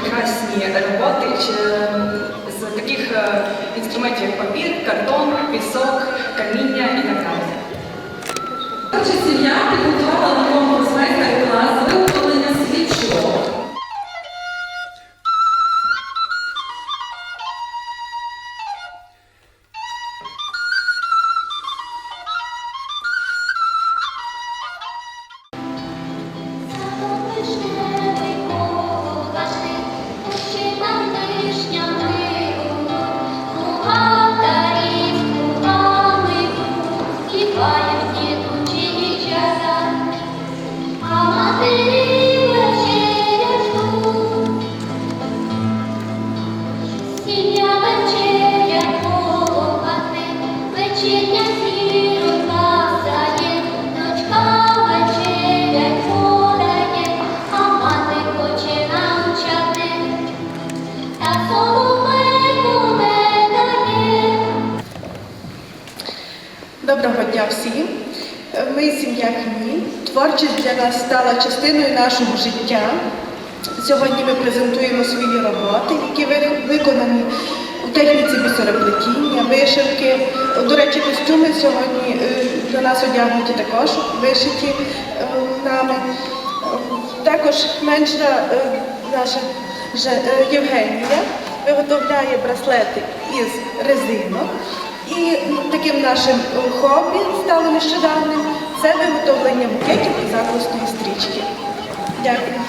прекрасні роботи з таких е, інструментів, як папір, картон, пісок, каміння і так далі. Отже, сім'я підготувала на конкурс майстер-клас Доброго дня всім! Ми сім'я Хміль. Творчість для нас стала частиною нашого життя. Сьогодні ми презентуємо свої роботи, які виконані у техніці бісероплетіння, вишивки. До речі, костюми сьогодні е, до нас одягнуті також, вишиті е, нами. Також менша е, наша Євгенія виготовляє браслети із резинок. Таким нашим е, хобі стало нещодавним це виготовлення букетів і закласної стрічки. Дякую.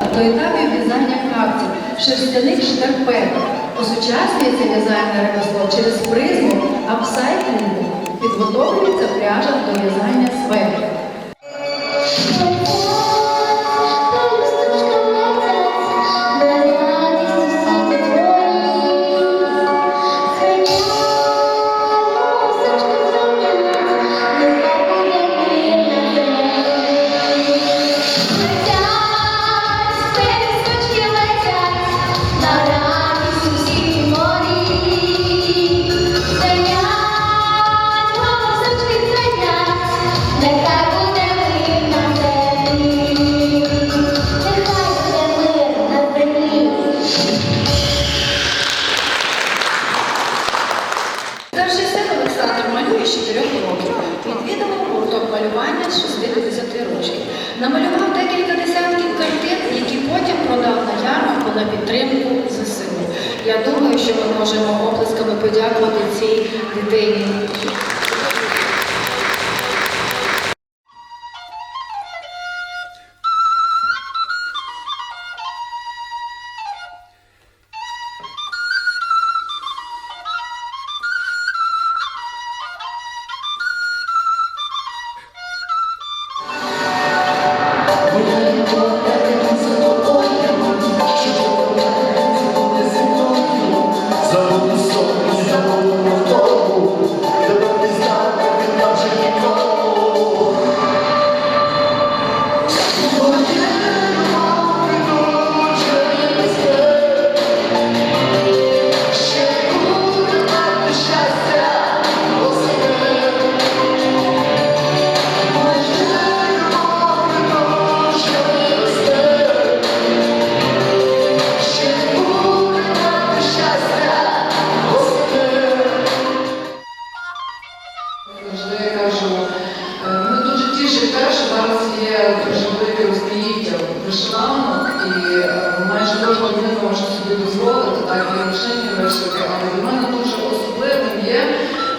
До етапів в'язання капців, шерстяних шкарпеток. Осучаснюється в'язальне ремесло через призму апсайклінгу. Підготовлюється пряжа до в'язання светрів. Я думаю, що ми можемо оплесками подякувати цій дитині. Людина може собі дозволити так і рушені вишивки, але для мене дуже особливим є,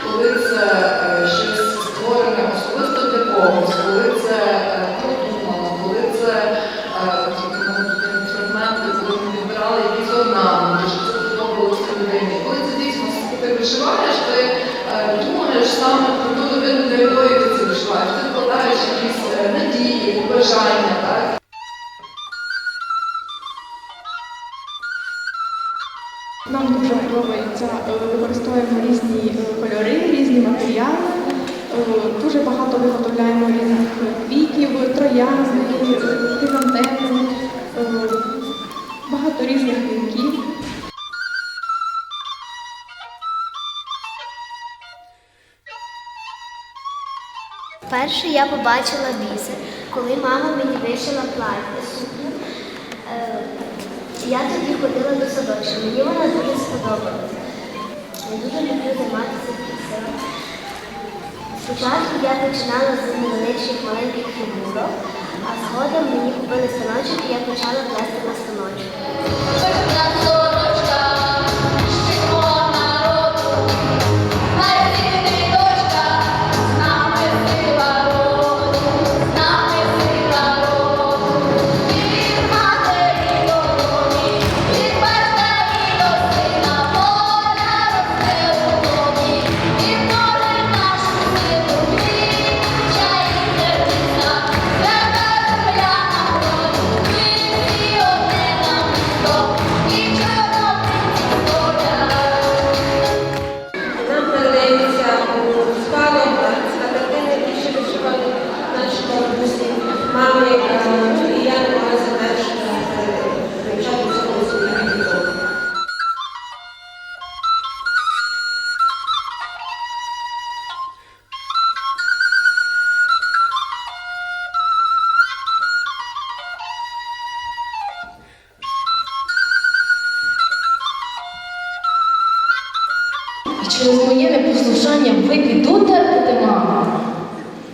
коли це е, щось створене особисто для когось, коли це е, продумано, коли це е, от у мене тут є фрагменти, коли ми відбирали якісь орнаменти, що це подобалося людині. Коли це дійсно ти вишиваєш, ти думаєш саме про ту людину, для якої ти це вишиваєш. Ти вкладаєш якісь надії, побажання, використовуємо різні е, кольори, різні матеріали. Е, Дуже багато виготовляємо різних квітів, троянди, е, хризантеми, е, багато різних вінків. Перше я побачила бісер, коли мама мені вишила плаття. Е, Я тоді ходила до садочку, мені вона дуже сподобалася. Дуже люблю займатися бісером. Спочатку я починала з невеличких маленьких фігурок, а згодом мені купили станочок і я почала плести на станочок.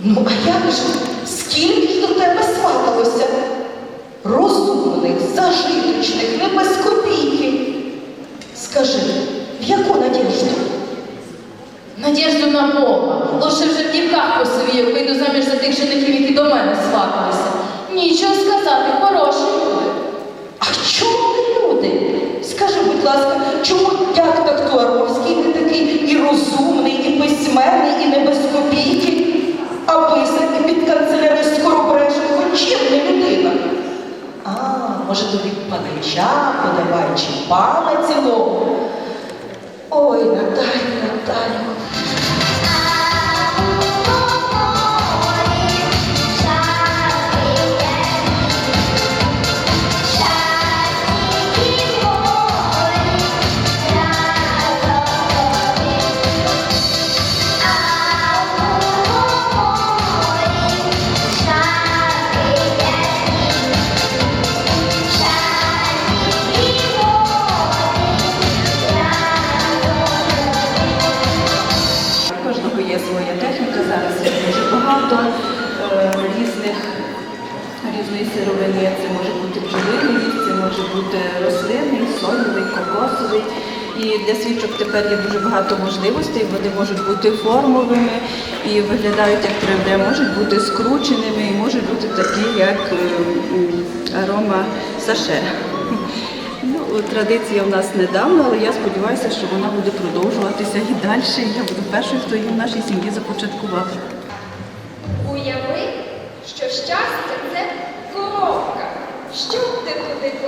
Ну, а як же? Скільки до тебе сваталося? Розумних, зажиточних, не без копійки. Скажи, в яку надіжду? Надіжду на Бога. Лише вже в дівках посивію, вийду заміж за тих женихів, які до мене сваталися. Нічого сказати, хороші люди. А чому не люди? Скажи, будь ласка, чому дядька Тоаровський не такий і розумний, і письменний, і не без копійки, а писар і під канцелярію скоробреший, хоч чим не людина? А, може тобі панича подавай чи пана різної сировини. Це може бути бджолиний ліс, це може бути рослинний, соєвий, кокосовий. І для свічок тепер є дуже багато можливостей. Вони можуть бути формовими і виглядають як 3D, можуть бути скрученими і можуть бути такі, як е, арома саше. Ну, традиція в нас недавно, але я сподіваюся, що вона буде продовжуватися і далі. Я буду першою, хто її в нашій сім'ї започаткував. Уяви, що щастя. Що б ти туди